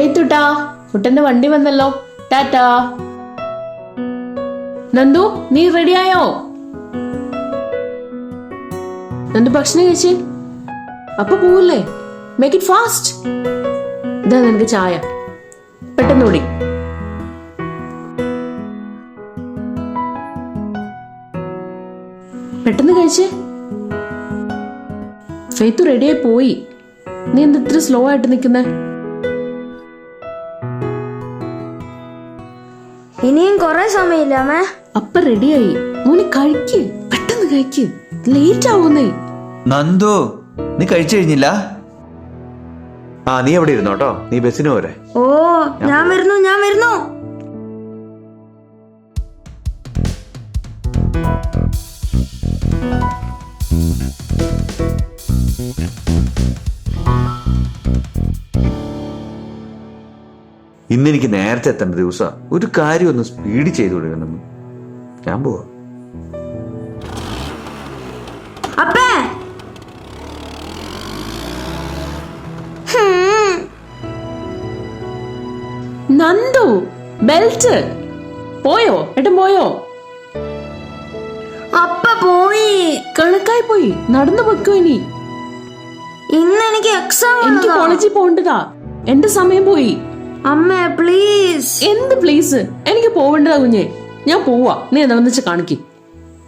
ഫെയ്ത്തുട്ടാ കുട്ടന്റെ വണ്ടി വന്നല്ലോ. ടാറ്റാ. നന്ദു നീ റെഡിയായോ? നന്ദു ഭക്ഷണം കഴിച്ചേ. അപ്പൊ പോവില്ലേ? മേക്ക് ഇറ്റ് ഫാസ്റ്റ് ഇതാ നിനക്ക് ചായ. പെട്ടെന്ന് ഓടി. പെട്ടെന്ന് കഴിച്ചേ. ഫെയ്ത്തു റെഡിയായി പോയി. നീ എന്താ ഇത്ര സ്ലോ ആയിട്ട് നിൽക്കുന്നേ? ഇനിയും കൊറേ സമയമില്ല അമ്മേ? അപ്പ റെഡിയായി മോനെ കഴിക്ക്. പെട്ടെന്ന് കഴിക്ക്. ലേറ്റ് ആവുന്നേ. നന്ദു നീ കഴിച്ചു കഴിഞ്ഞില്ല? ആ നീ എവിടെ ഇരുന്നോട്ടോ നീ ബസ്സിന് പോരെ? ഓ ഞാൻ വരുന്നു ഞാൻ വരുന്നു. ഇന്ന് എനിക്ക് നേരത്തെ എത്തേണ്ട ദിവസം ഒരു കാര്യം ഒന്ന് സ്പീഡ് ചെയ്തു കൊടുക്കണം ഞാൻ പോവാ. അപ്പേ! നന്ദു ബെൽറ്റ് പോയോ? ഏട്ടൻ പോയോ? അപ്പ പോയി. കണക്കായി പോയി. നടന്നു പൊയ്ക്കോ ഇനി. ഇന്ന് എനിക്ക് എക്സാം എനിക്ക് കോളേജിൽ പോകണ്ടതാ. എന്റെ സമയം പോയി. അമ്മ പ്ലീസ് എന്ത് പ്ലീസ് എനിക്ക് പോവേണ്ടതാ കുഞ്ഞെ. ഞാൻ പോവാ. നീ എന്താണെന്ന് വന്നിച്ച് കാണിക്ക്.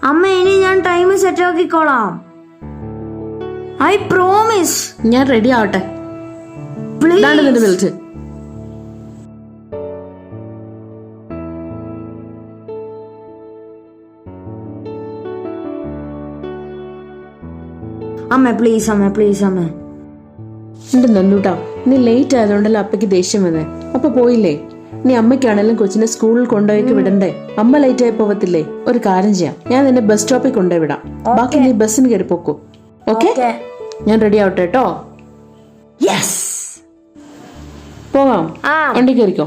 അമ്മ ഇനി ഞാൻ ടൈം സെറ്റ് ആക്കിക്കോളാം. ഐ പ്രോമിസ് ഞാൻ റെഡി ആവട്ടെ. പ്ലീസ് അമ്മ പ്ലീസ് അമ്മ പ്ലീസ് അമ്മ. എന്റെ നന്ദൂട്ടാ നീ ലേറ്റ് ആയതുകൊണ്ടല്ലോ അപ്പയ്ക്ക് ദേഷ്യം വന്നേ? അപ്പൊ പോയില്ലേ? നീ അമ്മയ്ക്കാണെങ്കിലും കൊച്ചിനെ സ്കൂളിൽ കൊണ്ടുപോയി വിടണ്ടേ? അമ്മ ലേറ്റ് ആയി പോവത്തില്ലേ? ഒരു കാര്യം ചെയ്യാം. ഞാൻ നിന്നെ ബസ് സ്റ്റോപ്പിൽ കൊണ്ടുപോയി വിടാം. ബാക്കി നീ ബസ്സിന് കയറി പോക്കൂ. ഓക്കെ. ഞാൻ റെഡി ആവട്ടെ കേട്ടോ യെസ് പോകാം വണ്ടി കയറിക്കോ?